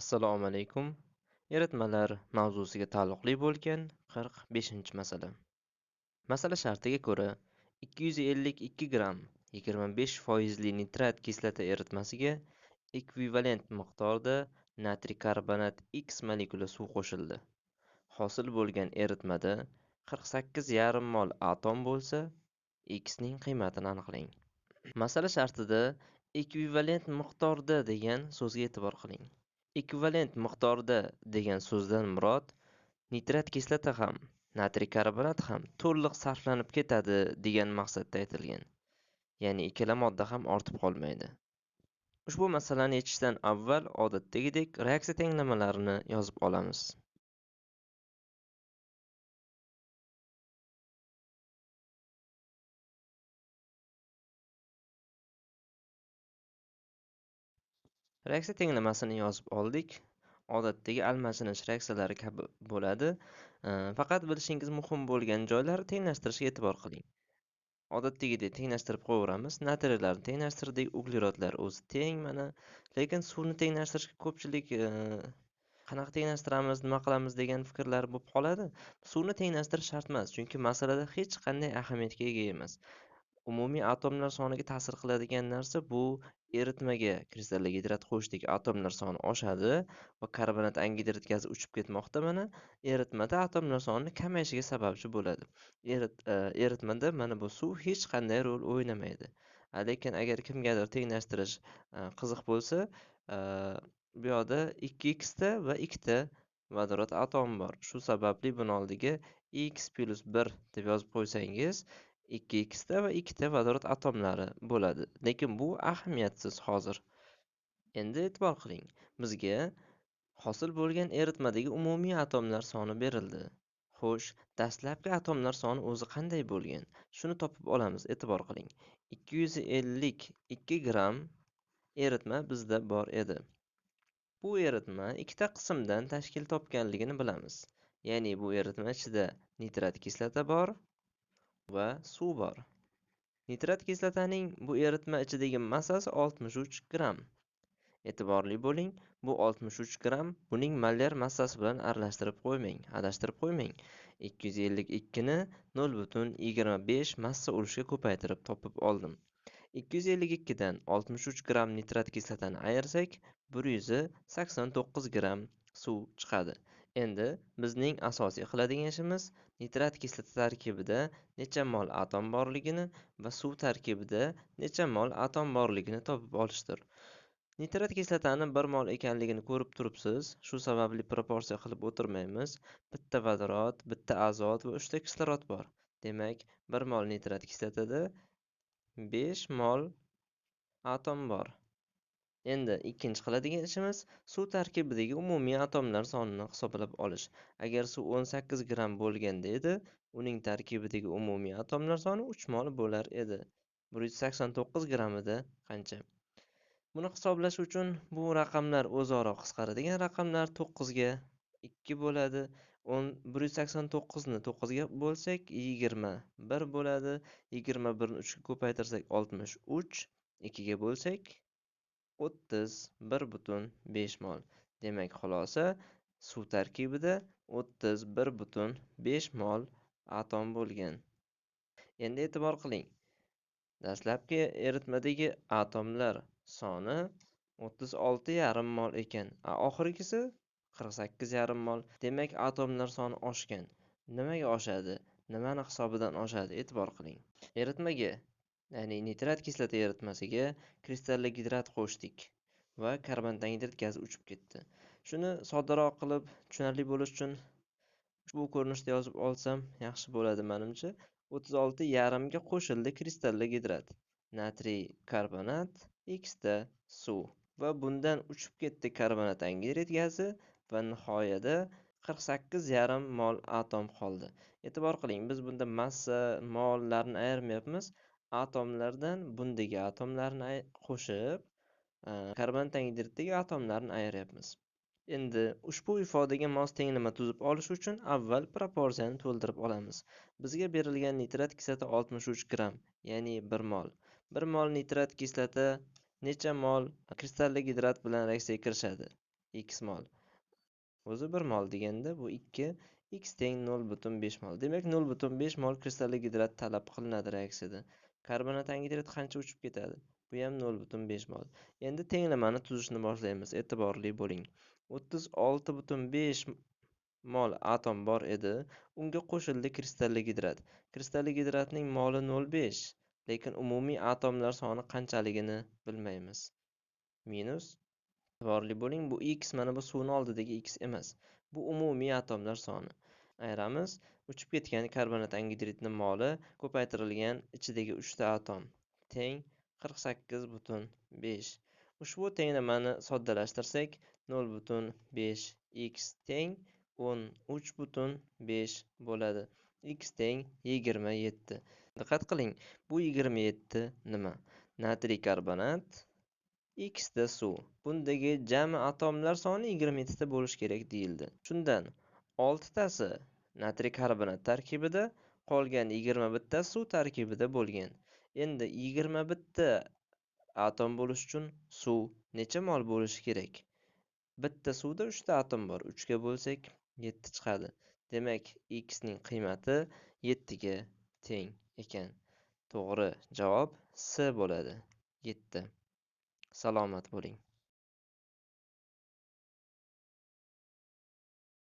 Assalomu alaykum. Eritmalar mavzusiga taalluqli bo'lgan 45 masala. Masala shartiga ko'ra, 252 gramm 25 foizli nitrat kislota eritmasiga ekvivalent miqdorda natriy karbonat X molekula suv qo'shildi. Hosil bo'lgan eritmada 48,5 mol atom bo'lsa, X ning qiymatini aniqlang. Masala shartida ekvivalent miqdorda degan so'zga e'tibor qiling. Ekvivalent miqdorda degan so'zdan murod nitrat kislota ham, natriy karbonat ham to'liq sarflanib ketadi degan maqsadda aytilgan. Ya'ni ikkala modda ham ortib qolmaydi. Ushbu masalani yechishdan avval odatdagidek reaksiya tenglamalarini yozib olamiz. Reaksiya tenglamasini yozib oldik. Odatdagi almashinish reaksiyalari kabi bo'ladi. Faqat bilishingiz muhim bo'lgan joylar tenglashtirishga e'tibor qiling. Odatdagidek tenglashtirib qo'yaveramiz. Natriylarni tenglashtirdik, uglerodlar o'zi teng mana. Lekin suvni tenglashtirishga ko'pchilik qanaqa tenglashtiramiz, nima qilamiz degan fikrlar bo'lib qoladi. Suvni tenglashtirish shart emas, chunki masalada hech qanday ahamiyatga ega emas. Umumiy atomlar soniga ta'sir qiladigan narsa bu eritmaga kristalli gidrat qo'shdek atomlar soni oshadi va karbonat angidrid gazi uchib ketmoqda mana eritmada atomlar soni kamayishiga sababchi bo'ladi. Erit, e, eritmada mana bu suv hech qanday rol o'ynamaydi. Lekin agar kimgadir tenglashtirish e, qiziq bo'lsa, e, bu yoqda 2x va 2 ta vodorod atomi bor. Shu sababli buni oldiga x plyus bir deb yozib qo'ysangiz, 2x ta va 2 ta vodorod atomlari bo'ladi. Lekin bu ahamiyatsiz hozir. Endi e'tibor qiling. Bizga hosil bo'lgan eritmadagi umumiy atomlar soni berildi. Xo'sh, dastlabki atomlar soni o'zi qanday bo'lgan? Shuni topib olamiz. E'tibor qiling. 252 gramm eritma bizda bor edi. Bu eritma ikkita qismdan tashkil topganligini bilamiz. Ya'ni bu eritma ichida nitrat kislota bor va suv bor. Nitrat kislotaning bu eritma ichidagi massasi 63 gramm. E'tiborli bo'ling, bu 63 gramm buning molyar massasi bilan aralashtirib qo'ymang, adashtirib qo'ymang. 252 ni 0.25 massa ulushiga ko'paytirib topib oldim. 252 dan 63 gramm nitrat kislotani ayirsak, 189 gramm suv chiqadi. Endi bizning asosiy qiladigan ishimiz nitrat kislota tarkibida necha mol atom borligini va suv tarkibida necha mol atom borligini topib olishdir. Nitrat kislotani 1 mol ekanligini ko'rib turibsiz. Shu sababli proporsiya qilib o'tirmaymiz. Bitta vodorod, bitta azot va 3 ta kislorod bor. Demak, 1 mol nitrat kislotada 5 mol atom bor. Endi ikkinchi qiladigan ishimiz suv tarkibidagi umumiy atomlar sonini hisoblab olish. Agar suv 18 gramm bo'lganda edi, uning tarkibidagi umumiy atomlar soni 3 mol bo'lar edi. 189 grammida qancha? Buni hisoblash uchun bu raqamlar o'zaro qisqaradigan raqamlar 9 ga 2 bo'ladi. 189 ni 9 ga bo'lsak 21 bo'ladi. 21 ni 3 ga ko'paytirsak 63, 2 ga bo'lsak o'ttiz bir butun besh mol. Demak, xulosa suv tarkibida o'ttiz bir butun besh mol atom bo'lgan. Endi e'tibor qiling. Dastlabki eritmadagi atomlar soni o'ttiz olti yarim mol ekan. Oxirgisi qirq sakkiz yarim mol. Demak, atomlar soni oshgan. Nimaga oshadi? Nimani hisobidan oshadi? E'tibor qiling. Eritmaga ya'ni nitrat kislota eritmasiga kristalli gidrat qo'shdik va karbon angidrid gazi uchib ketdi. Shuni soddaroq qilib tushunarli bo'lish uchun ushbu ko'rinishda yozib olsam yaxshi bo'ladi menimcha. 36 yarimga qo'shildi kristalli gidrat, natriy karbonat, X ta suv va bundan uchib ketdi karbonat angidrid gazi va nihoyada 48 yarim mol atom qoldi. E'tibor qiling, biz bunda massa, mollarni ayirmayapmiz. Atomlardan bundagi atomlarni qo'shib karbon angidriddagi atomlarni ayiryapmiz. Endi ushbu ifodaga mos tenglama tuzib olish uchun avval proporsiyani to'ldirib olamiz. Bizga berilgan nitrat kislota 63 gramm, ya'ni 1 mol. 1 mol nitrat kislota necha mol kristalli gidrat bilan reaksiyaga kirishadi? x mol. O'zi 1 mol deganda bu 2 x teng 0.5 mol. Demak 0.5 mol kristalli gidrat talab qilinadi reaksiyada. Karbonat angidrid qancha uchib ketadi? Bu ham 0.5 mol. Endi tenglamani tuzishni boshlaymiz. E'tiborli bo'ling. 36.5 mol atom bor edi. Unga qo'shildi kristalli gidrat. Kristalli gidratning moli 0.5, lekin umumiy atomlar soni qanchaligini bilmaymiz. Minus E'tiborli bo'ling, bu x mana bu suvni oldidagi x emas. Bu umumiy atomlar soni. Ayiramiz. Uchib ketgan karbonat angidridni moli ko'paytirilgan ichidagi 3 ta atom teng 48.5. Ushbu tenglamani soddalashtirsak 0.5 x teng 13.5 bo'ladi. x teng 27. Diqqat qiling, bu 27 nima? Natriy karbonat ikkita suv. Bundagi jami atomlar soni 27 ta bo'lishi kerak deyildi. Shundan 6 tasi natriy karbonat tarkibida, qolgan 21 ta suv tarkibida bo'lgan. Endi 21 ta atom bo'lish uchun suv necha mol bo'lishi kerak? Bitta suvda 3 ta atom bor. 3 ga bo'lsak 7 chiqadi. Demak, x ning qiymati 7 ga teng ekan. To'g'ri javob C bo'ladi. 7. Salomat bo'ling.